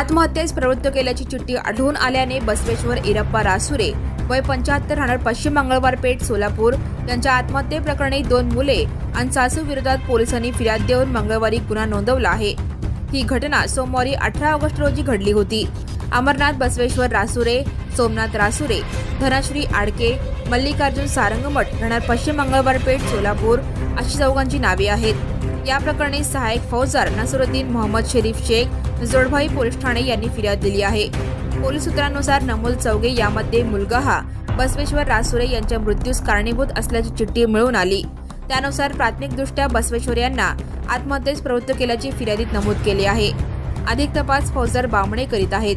आत्महत्येस प्रवृत्त केल्याची चिठ्ठी आढळून आल्याने बसवेश्वर इरप्पा रासुरे वय पंच्याहत्तर राहणार पश्चिम मंगळवार पेठ सोलापूर. यांच्या आत्महत्येप्रकरणी दोन मुले आणि सासू विरोधात पोलिसांनी फिर्याद देऊन मंगळवारी गुन्हा नोंदवला आहे. ही घटना सोमवारी अठरा ऑगस्ट रोजी घडली होती. अमरनाथ बसवेश्वर रासुरे सोमनाथ रासुरे धनश्री आडके मल्लिकार्जुन सारंगमठ राहणार पश्चिम मंगळवार पेठ सोलापूर अशी चौघांची नावे आहेत. या प्रकरणी सहायक फौजदार नसरुद्दीन मोहम्मद शरीफ शेख जोडभाई पोलीस ठाणे यांनी फिर्याद दिली आहे. पोलीस सूत्रांनुसार नमोल चौगे यामध्ये मुलगा हा बसवेश्वर रासुरे यांच्या मृत्यूस कारणीभूत असल्याची चिठ्ठी मिळून आली. त्यानुसार प्राथमिकदृष्ट्या बसवेश्वर यांना आत्महत्येस प्रवृत्त केल्याची फिर्यादीत नमूद केले आहे. अधिक तपास फौजदार बामणे करीत आहेत.